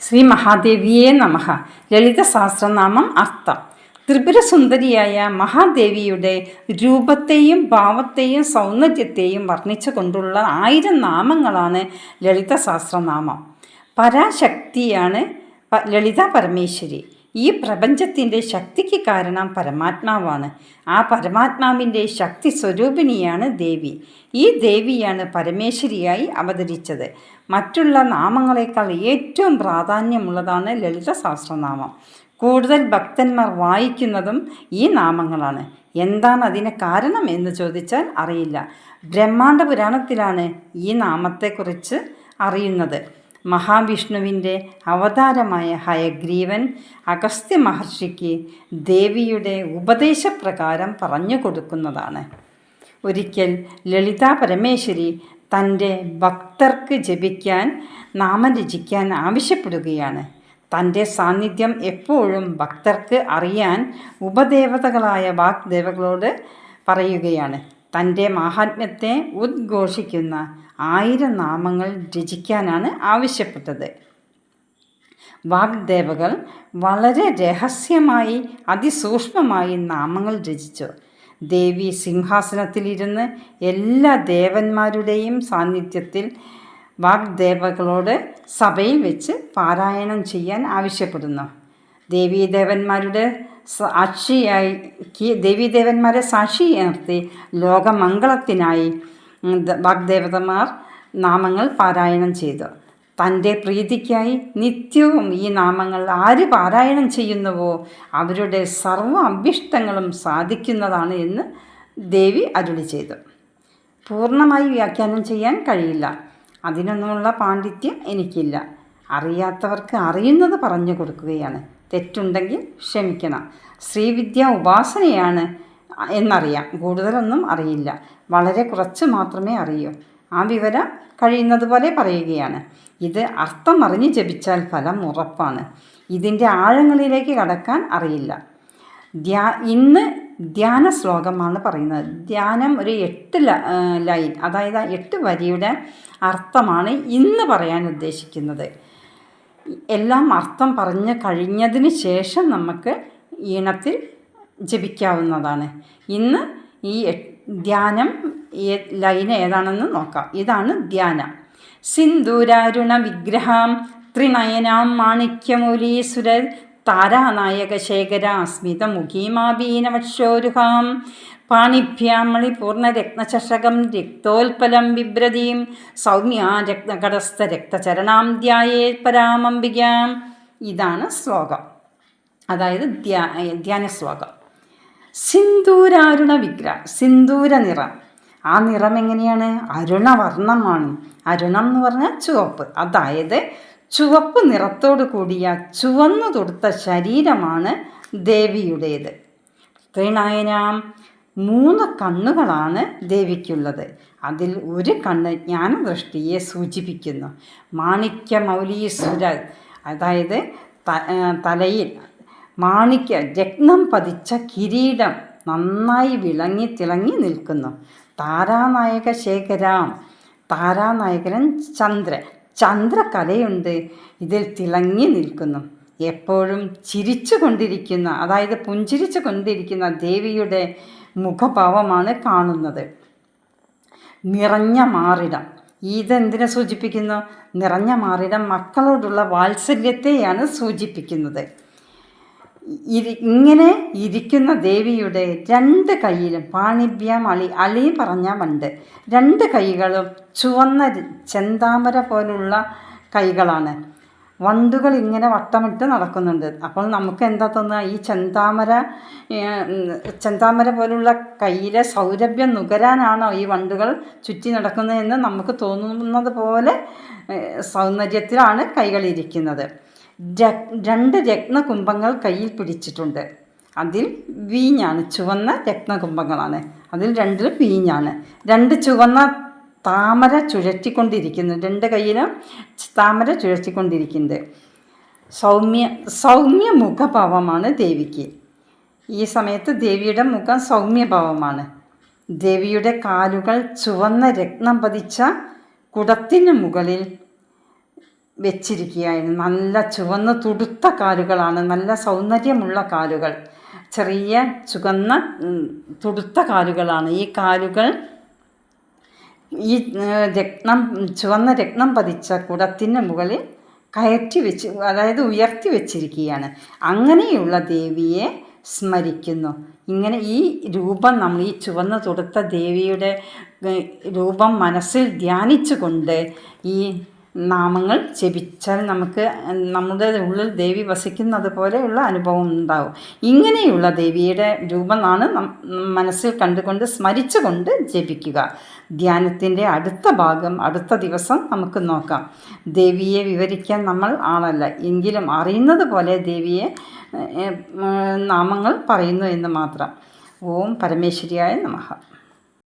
ശ്രീ മഹാദേവിയെ നമഹ ലളിത സഹസ്രനാമം അർത്ഥം. ത്രിപുരസുന്ദരിയായ മഹാദേവിയുടെ രൂപത്തെയും ഭാവത്തെയും സൗന്ദര്യത്തെയും വർണിച്ചുകൊണ്ടുള്ള ആയിരം നാമങ്ങളാണ് ലളിത സഹസ്രനാമം പരാശക്തിയാണ് ലളിത പരമേശ്വരി. ഈ പ്രപഞ്ചത്തിന്റെ ശക്തിക്ക് കാരണം പരമാത്മാവാണ്. ആ പരമാത്മാവിന്റെ ശക്തി സ്വരൂപിണിയാണ് ദേവി. ഈ ദേവിയാണ് പരമേശ്വരിയായി അവതരിച്ചത്. മറ്റുള്ള നാമങ്ങളെക്കാൾ ഏറ്റവും പ്രാധാന്യമുള്ളതാണ് ലളിത സഹസ്രനാമം കൂടുതൽ ഭക്തന്മാർ വായിക്കുന്നതും ഈ നാമങ്ങളാണ്. എന്താണ് അതിന് കാരണം എന്ന് ചോദിച്ചാൽ അറിയില്ല. ബ്രഹ്മാണ്ഡ പുരാണത്തിലാണ് ഈ നാമത്തെക്കുറിച്ച് അറിയുന്നത്. മഹാവിഷ്ണുവിന്റെ അവതാരമായ ഹയഗ്രീവൻ അഗസ്ത്യ മഹർഷിക്ക് ദേവിയുടെ ഉപദേശപ്രകാരം പറഞ്ഞു കൊടുക്കുന്നതാണ്. ഒരിക്കൽ ലളിതാ പരമേശ്വരി തന്റെ ഭക്തർക്ക് ജപിക്കാൻ നാമം രചിക്കാൻ ആവശ്യപ്പെടുകയാണ്. തന്റെ സാന്നിധ്യം എപ്പോഴും ഭക്തർക്ക് അറിയാൻ ഉപദേവതകളായ വാഗ്ദേവകളോട് പറയുകയാണ്. തന്റെ മാഹാത്മ്യത്തെ ഉദ്ഘോഷിക്കുന്ന ആയിരം നാമങ്ങൾ രചിക്കാനാണ് ആവശ്യപ്പെട്ടത്. വാഗ്ദേവകൾ വളരെ രഹസ്യമായി അതിസൂക്ഷ്മമായി നാമങ്ങൾ രചിച്ചു. ദേവി സിംഹാസനത്തിലിരുന്ന് എല്ലാ ദേവന്മാരുടെയും സാന്നിധ്യത്തിൽ വാഗ്ദേവകളോട് സഭയിൽ വെച്ച് പാരായണം ചെയ്യാൻ ആവശ്യപ്പെടുന്നു. ദേവീദേവന്മാരുടെ സാക്ഷിയായി ദേവീദേവന്മാരെ സാക്ഷി നിർത്തി ലോകമംഗളത്തിനായി വാഗ്ദേവതമാർ നാമങ്ങൾ പാരായണം ചെയ്തു. തന്റെ പ്രീതിക്കായി നിത്യവും ഈ നാമങ്ങൾ ആര് പാരായണം ചെയ്യുന്നുവോ അവരുടെ സർവ അഭീഷ്ടങ്ങളും സാധിക്കുന്നതാണ് എന്ന് ദേവി അരുളി ചെയ്തു. പൂർണമായി വ്യാഖ്യാനം ചെയ്യാൻ കഴിയില്ല. അതിനൊന്നുമുള്ള പാണ്ഡിത്യം എനിക്കില്ല. അറിയാത്തവർക്ക് അറിയുന്നത് പറഞ്ഞു കൊടുക്കുകയാണ്. തെറ്റുണ്ടെങ്കിൽ ക്ഷമിക്കണം. ശ്രീവിദ്യ ഉപാസനയാണ് എന്നറിയാം. കൂടുതലൊന്നും അറിയില്ല. വളരെ കുറച്ച് മാത്രമേ അറിയൂ. ആ വിവരം കഴിയുന്നത് പോലെ പറയുകയാണ്. ഇത് അർത്ഥം അറിഞ്ഞ് ജപിച്ചാൽ ഫലം ഉറപ്പാണ്. ഇതിന്റെ ആഴങ്ങളിലേക്ക് കടക്കാൻ അറിയില്ല. ധ്യാ ഇന്ന് ധ്യാന ശ്ലോകമാണ് പറയുന്നത്. ധ്യാനം ഒരു എട്ട് ലൈൻ അതായത് എട്ട് വരിയുടെ അർത്ഥമാണ് ഇന്ന് പറയാൻ ഉദ്ദേശിക്കുന്നത്. എല്ലാം അർത്ഥം പറഞ്ഞ് കഴിഞ്ഞതിന് ശേഷം നമുക്ക് ഈണത്തിൽ ജപിക്കാവുന്നതാണ്. ഇന്ന് ഈ ധ്യാനം ലൈൻ ഏതാണെന്ന് നോക്കാം. ഇതാണ് ധ്യാനം. സിന്ദൂരാരുണ വിഗ്രഹം ത്രിനയനാം മാണിക്യമൂലീസുര താരാനായക ശേഖര സ്മിതമുഖീമാബീനവക്ഷോരുഹാം പാണിഭ്യാം മണിപൂർണരത്നചഷകം രക്തോൽപലം ബിഭ്രതീം സൗമ്യ രത്നകടസ്ഥ രക്തചരണാം ധ്യായേ പരാമംബികാം. ഇതാണ് ശ്ലോകം. അതായത് ധ്യാ ധ്യാന ശ്ലോകം സിന്ദൂരാരുണ വിഗ്ര സിന്ദൂര നിറം. ആ നിറം എങ്ങനെയാണ്? അരുണവർണമാണ്. അരുണം എന്ന് പറഞ്ഞാൽ ചുവപ്പ്. അതായത് ചുവപ്പ് നിറത്തോട് കൂടിയ ചുവന്നു തൊടുത്ത ശരീരമാണ് ദേവിയുടേത്. ത്രിനയനാം മൂന്ന് കണ്ണുകളാണ് ദേവിക്കുള്ളത്. അതിൽ ഒരു കണ്ണ് ജ്ഞാനദൃഷ്ടിയെ സൂചിപ്പിക്കുന്നു. മാണിക്യ മൗലീസുര അതായത് തലയിൽ മാണിക്യ ജഗ്നം പതിച്ച കിരീടം നന്നായി വിളങ്ങി തിളങ്ങി നിൽക്കുന്നു. താരാനായക ശേഖരാം താരാനായകൻ ചന്ദ്രൻ ചന്ദ്രകലയുണ്ട് ഇതിൽ തിളങ്ങി നിൽക്കുന്നു. എപ്പോഴും ചിരിച്ചു കൊണ്ടിരിക്കുന്ന അതായത് പുഞ്ചിരിച്ചു കൊണ്ടിരിക്കുന്ന ദേവിയുടെ മുഖഭാവമാണ് കാണുന്നത്. നിറഞ്ഞ മാറിടം. ഇതെന്തിനെ സൂചിപ്പിക്കുന്നു? നിറഞ്ഞ മാറിടം മക്കളോടുള്ള വാത്സല്യത്തെയാണ് സൂചിപ്പിക്കുന്നത്. ഇരി ഇങ്ങനെ ഇരിക്കുന്ന ദേവിയുടെ രണ്ട് കൈയിലും പാണിഭ്യം അളി അളി പറഞ്ഞ മണ്ട്. രണ്ട് കൈകളും ചുവന്ന ചെന്താമര പോലുള്ള കൈകളാണ്. വണ്ടുകൾ ഇങ്ങനെ വട്ടമിട്ട് നടക്കുന്നുണ്ട്. അപ്പോൾ നമുക്ക് എന്താ തോന്നുക? ഈ ചെന്താമര ചെന്താമര പോലുള്ള കയ്യിലെ സൗരഭ്യം നുകരാനാണോ ഈ വണ്ടുകൾ ചുറ്റി നടക്കുന്നതെന്ന് നമുക്ക് തോന്നുന്നത് പോലെ സൗന്ദര്യത്തിലാണ് കൈകളിരിക്കുന്നത് രണ്ട് രത്നകുംഭങ്ങൾ കയ്യിൽ പിടിച്ചിട്ടുണ്ട്. അതിൽ വീഞ്ഞാണ് ചുവന്ന രത്നകുംഭങ്ങളാണ്. അതിൽ രണ്ടിലും വീഞ്ഞാണ്. രണ്ട് ചുവന്ന താമര ചുഴറ്റിക്കൊണ്ടിരിക്കുന്നു. രണ്ട് കയ്യിലും താമര ചുഴറ്റിക്കൊണ്ടിരിക്കുന്നത് സൗമ്യ സൗമ്യ മുഖഭാവമാണ് ദേവിക്ക്. ഈ സമയത്ത് ദേവിയുടെ മുഖം സൗമ്യഭാവമാണ്. ദേവിയുടെ കാലുകൾ ചുവന്ന രത്നം പതിച്ച കുടത്തിന് മുകളിൽ വെച്ചിരിക്കുകയായിരുന്നു. നല്ല ചുവന്ന തുടുത്ത കാലുകളാണ്. നല്ല സൗന്ദര്യമുള്ള കാലുകൾ. ചെറിയ ചുവന്ന തുടുത്ത കാലുകളാണ്. ഈ കാലുകൾ ഈ രക്തം ചുവന്ന രക്തം പതിച്ച കുടത്തിന് മുകളിൽ കയറ്റി വെച്ച് അതായത് ഉയർത്തി വെച്ചിരിക്കുകയാണ്. അങ്ങനെയുള്ള ദേവിയെ സ്മരിക്കുന്നു. ഇങ്ങനെ ഈ രൂപം നമ്മൾ ഈ ചുവന്ന തുടുത്ത ദേവിയുടെ രൂപം മനസ്സിൽ ധ്യാനിച്ചുകൊണ്ട് ഈ നാമങ്ങൾ ജപിച്ചാൽ നമുക്ക് നമ്മുടെ ഉള്ളിൽ ദേവി വസിക്കുന്നത് പോലെയുള്ള അനുഭവം ഉണ്ടാവും. ഇങ്ങനെയുള്ള ദേവിയുടെ രൂപമാണ് മനസ്സിൽ കണ്ടുകൊണ്ട് സ്മരിച്ചുകൊണ്ട് ജപിക്കുക. ധ്യാനത്തിന്റെ അടുത്ത ഭാഗം അടുത്ത ദിവസം നമുക്ക് നോക്കാം. ദേവിയെ വിവരിക്കാൻ നമ്മൾ ആളല്ല എങ്കിലും അറിയുന്നത് പോലെ ദേവിയെ നാമങ്ങൾ പറയുന്നു എന്ന് മാത്രം. ഓം പരമേശ്വരിയായ നമഃ.